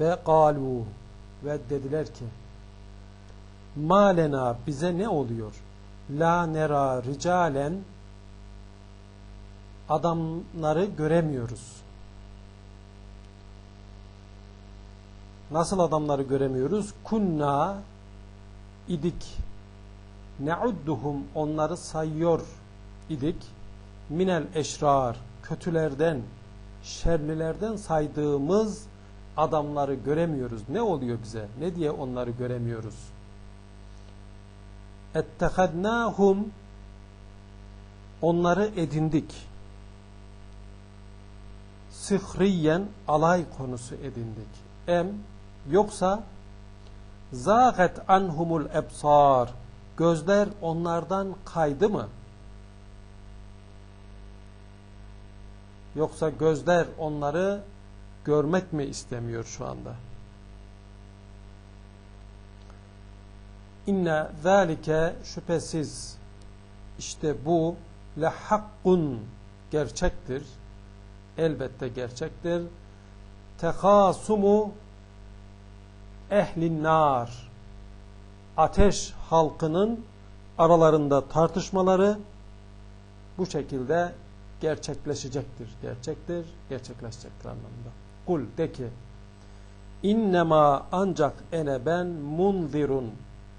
ve galu ve dediler ki malena bize ne oluyor? La nera ricalen adamları göremiyoruz. Nasıl adamları göremiyoruz? Kunna idik neudduhum onları sayıyor idik minel eşrar kötülerden şerlilerden saydığımız adamları göremiyoruz. Ne oluyor bize? Ne diye onları göremiyoruz? ettehadnahum onları edindik. Sıhriyen alay konusu edindik. Em yoksa zâget anhumul ebsar gözler onlardan kaydı mı? Yoksa gözler onları görmek mi istemiyor şu anda? İnne zâlike şüphesiz işte bu le hakkun gerçektir. Elbette gerçektir. Tekasumu ehlin nar ateş halkının aralarında tartışmaları bu şekilde gerçekleşecektir. Gerçektir, gerçekleşecektir anlamında. Kul de ki innema ancak ene ben munzirun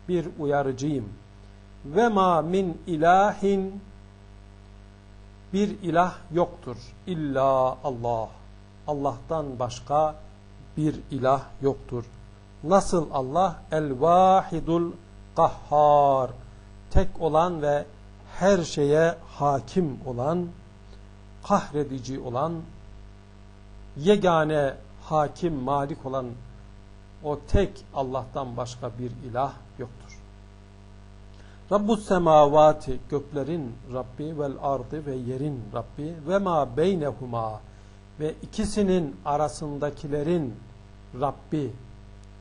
bir uyarıcıyım. Ve ma min ilahin bir ilah yoktur. İlla Allah. Allah'tan başka bir ilah yoktur. Nasıl Allah? El-Vahidul Kahhar. Tek olan ve her şeye hakim olan, kahredici olan, yegane hakim, malik olan o tek Allah'tan başka bir ilah yoktur. Rabbus semavati göklerin Rabbi vel ardı ve yerin Rabbi ve ma beynehuma ve ikisinin arasındakilerin Rabbi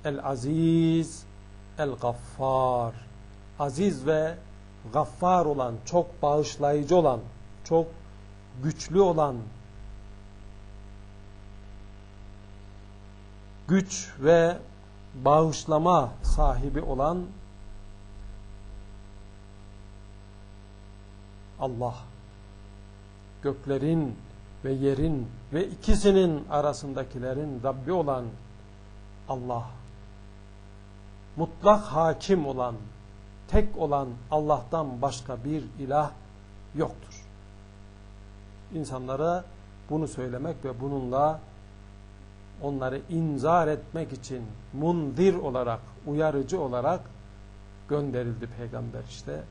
el aziz el gaffar aziz ve gaffar olan çok bağışlayıcı olan çok güçlü olan güç ve bağışlama sahibi olan Allah göklerin ve yerin ve ikisinin arasındakilerin Rabbi olan Allah mutlak hakim olan tek olan Allah'tan başka bir ilah yoktur. İnsanlara bunu söylemek ve bununla onları inzar etmek için mundir olarak, uyarıcı olarak gönderildi peygamber işte.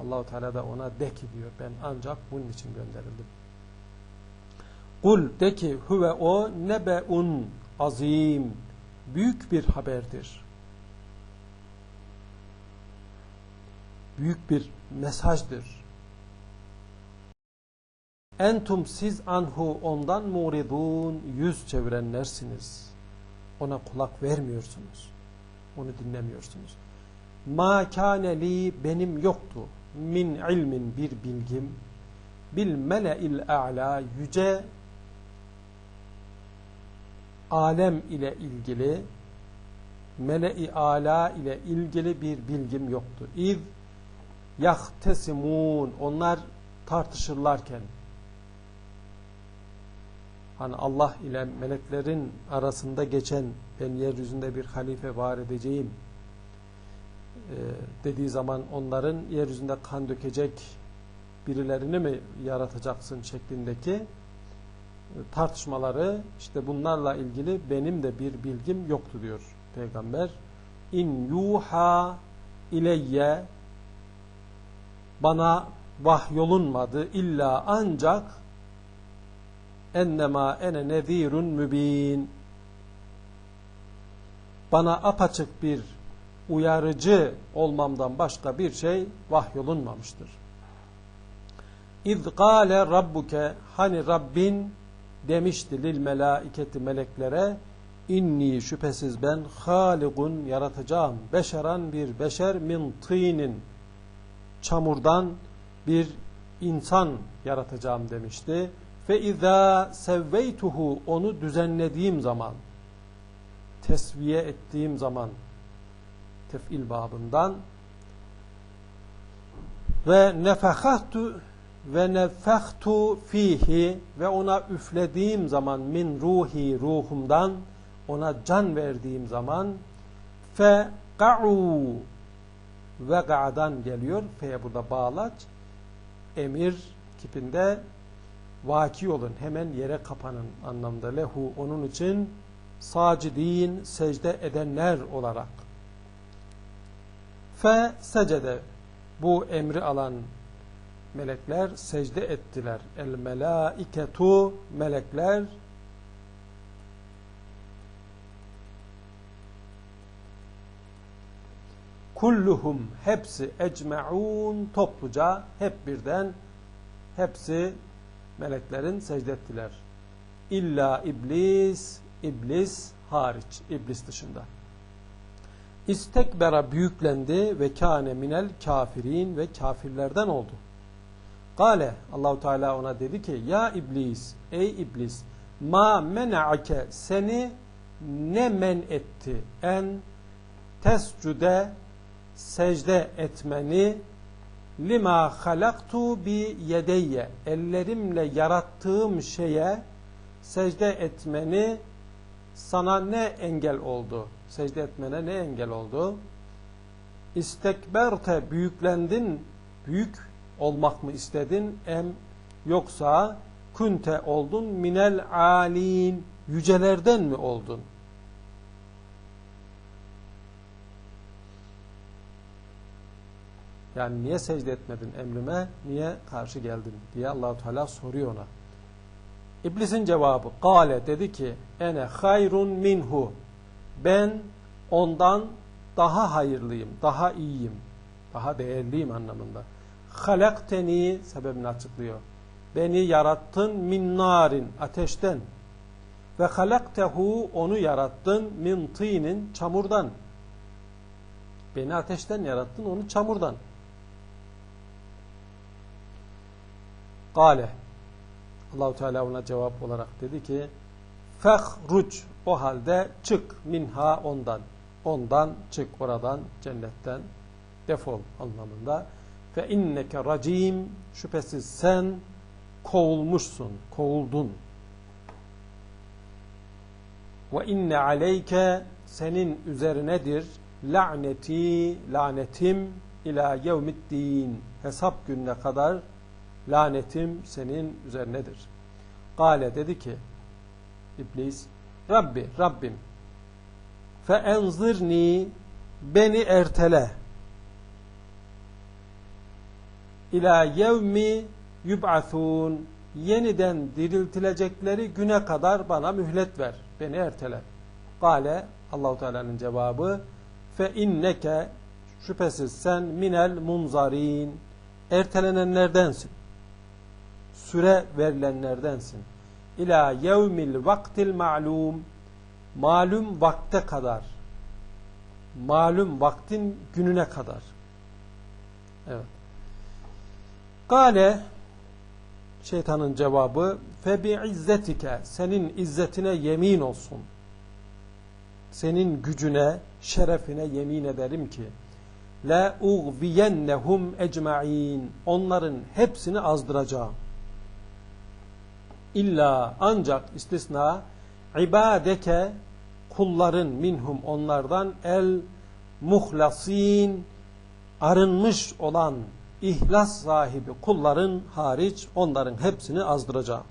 Allahu Teala da ona de ki diyor ben ancak bunun için gönderildim. Kul de ki huve o nebeun azim büyük bir haberdir. Büyük bir mesajdır. Entum siz anhu ondan muridun yüz çevirenlersiniz. Ona kulak vermiyorsunuz. Onu dinlemiyorsunuz. Ma kâneli benim yoktu. Min ilmin bir bilgim. Bil mele'il a'la yüce alem ile ilgili mele-i ala ile ilgili bir bilgim yoktu. İz yahtesimun onlar tartışırlarken hani Allah ile meleklerin arasında geçen ben yeryüzünde bir halife var edeceğim e, dediği zaman onların yeryüzünde kan dökecek birilerini mi yaratacaksın şeklindeki e, tartışmaları işte bunlarla ilgili benim de bir bilgim yoktu diyor peygamber. İn yuha ileyye bana vahyolunmadı illa ancak ennema ene nezirun mübin bana apaçık bir uyarıcı olmamdan başka bir şey vahyolunmamıştır. İz gâle rabbuke hani Rabbin demişti lil melaiketi meleklere inni şüphesiz ben haligun yaratacağım beşeran bir beşer min tînin çamurdan bir insan yaratacağım demişti. Fe izâ sevveytuhu onu düzenlediğim zaman tesviye ettiğim zaman tef'il babından ve nefehatu ve nefehtu fihi ve ona üflediğim zaman min ruhi ruhumdan ona can verdiğim zaman fe ka'u ve ga'dan geliyor. Fe'ye burada bağlaç. Emir kipinde vaki olun. Hemen yere kapanın anlamda. Lehu onun için sacidin secde edenler olarak. Fe secede bu emri alan melekler secde ettiler. El melaiketu melekler kulluhum hepsi ecmaun topluca hep birden hepsi meleklerin secde ettiler. İlla iblis iblis hariç iblis dışında. İstekbera büyüklendi ve kâne minel kafirin ve kafirlerden oldu. Gale Allahu Teala ona dedi ki ya iblis ey iblis ma mena'ake seni ne men etti en tescude secde etmeni lima halaktu bi yedeyye ellerimle yarattığım şeye secde etmeni sana ne engel oldu? Secde etmene ne engel oldu? İstekberte büyüklendin, büyük olmak mı istedin? Em yoksa kunte oldun minel alin yücelerden mi oldun? Yani niye secde etmedin emrime? Niye karşı geldin? diye Allahu Teala soruyor ona. İblisin cevabı Kale dedi ki ene hayrun minhu ben ondan daha hayırlıyım, daha iyiyim, daha değerliyim anlamında. Halakteni sebebini açıklıyor. Beni yarattın min narin ateşten ve halaktehu onu yarattın min tinin çamurdan. Beni ateşten yarattın onu çamurdan. Kale Allahu Teala ona cevap olarak dedi ki fehruc o halde çık minha ondan. Ondan çık oradan cennetten defol anlamında. Ve inneke racim şüphesiz sen kovulmuşsun kovuldun. Ve inne aleyke senin üzerinedir laneti lanetim ila yevmiddin. Hesap gününe kadar lanetim senin üzerinedir. Gale dedi ki İblis Rabbi Rabbim fe enzirni beni ertele ila yevmi yub'athun yeniden diriltilecekleri güne kadar bana mühlet ver. Beni ertele. Gale Allahu Teala'nın cevabı fe inneke şüphesiz sen minel munzarin ertelenenlerdensin süre verilenlerdensin. İlâ yevmil vaktil ma'lum malum vakte kadar malum vaktin gününe kadar. Evet. Gale şeytanın cevabı febi izzetike senin izzetine yemin olsun. Senin gücüne, şerefine yemin ederim ki la ugviyennehum ecmaîn onların hepsini azdıracağım. İlla ancak istisna ibadeke kulların minhum onlardan el muhlasin arınmış olan ihlas sahibi kulların hariç onların hepsini azdıracağım.